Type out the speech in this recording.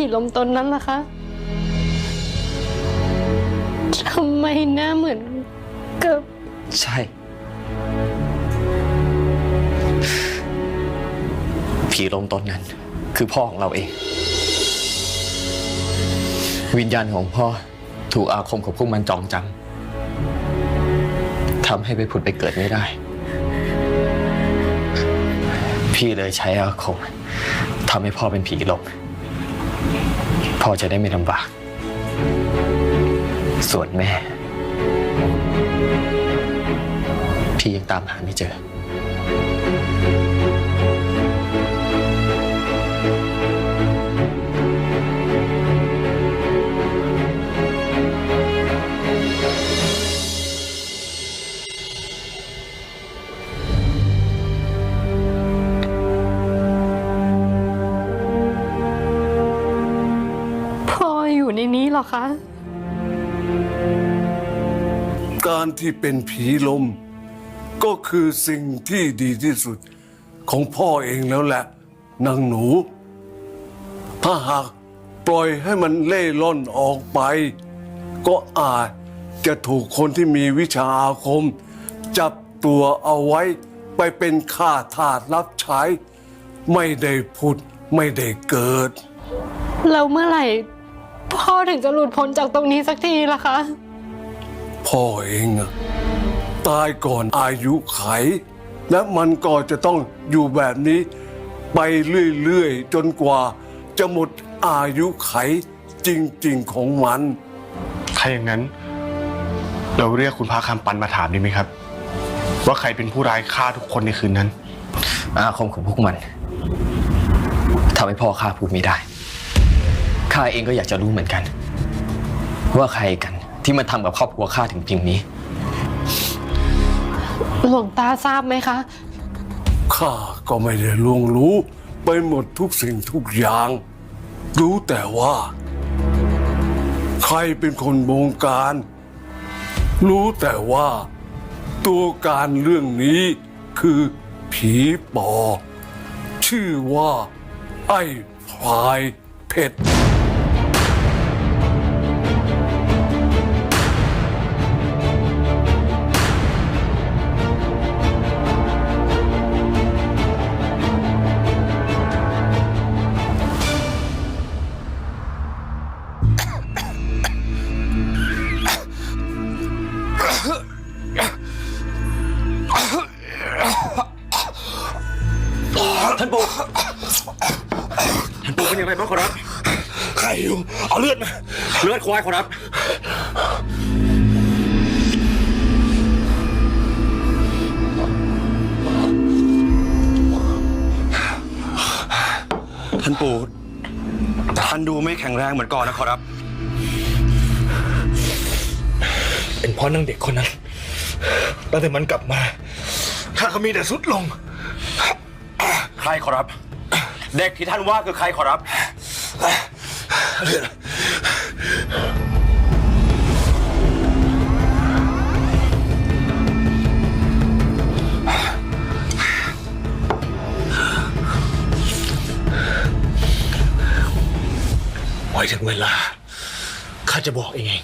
ผีลมตนนั้นล่ะคะทำไมหน้าเหมือนกับใช่ ผีลมตนนั้น คือพ่อของเราเอง วิญญาณของพ่อถูกอาคมของพวกมันจองจำทำให้ไปผุดไปเกิดไม่ได้ พี่เลยใช้อาคมทำให้พ่อเป็นผีลม พ่อจะได้ไม่ลำบาก ส่วนแม่ พี่ยังตามหาไม่เจอ รอคะ การที่เป็นผีลม ก็คือสิ่งที่ดีที่สุดของพ่อเองแล้วแหละนางหนู ถ้าหากปล่อยให้มันเล่ร่อนออกไป ก็อาจจะถูกคนที่มีวิชาอาคม จับตัวเอาไว้ไปเป็นข้าทาสรับใช้ ไม่ได้ผุด ไม่ได้เกิด แล้วเมื่อไหร่ พ่อถึงจะหลุดพ้นจากตรงนี้สักทีล่ะคะ พ่อเองอะตายก่อนอายุไข และมันก็จะต้องอยู่แบบนี้ ไปเรื่อยๆ จนกว่า จะหมดอายุไขจริงๆของมัน ถ้าอย่างนั้น เราเรียกคุณพระคำปันมาถามดีไหมครับ ว่าใครเป็นผู้ร้ายฆ่าทุกคนในคืนนั้น อาคมของพวกมันทำให้พ่อข้าพูดไม่ได้ ข้าเองก็อยากจะรู้เหมือนกัน ว่าใครกันที่มันทำกับครอบครัวข้าถึงเพียงนี้ หลวงตาทราบไหมคะ ข้าก็ไม่ได้ล่วงรู้ไปหมดทุกสิ่งทุกอย่าง รู้แต่ว่า ใครเป็นคนบงการ รู้แต่ว่า ตัวการเรื่องนี้คือผีปอ ชื่อว่า ไอ้พลายเพชร ท่านปู่ ท่านปู่เป็นอย่างไรบ้างขอรับ ใครอยู่เอาเลือดมาเลือดควายขอรับ ท่านปู่ ท่านดูไม่แข็งแรงเหมือนก่อนนะขอรับ เป็นเพราะนางเด็กคนนั้น ตั้งแต่มันกลับมา ข้าก็มีแต่สุดลงใค รขอรับ เด็กที่ท่านว่าคือใครขอรับไว้ถึงเวลา ข้าจะบอกเอง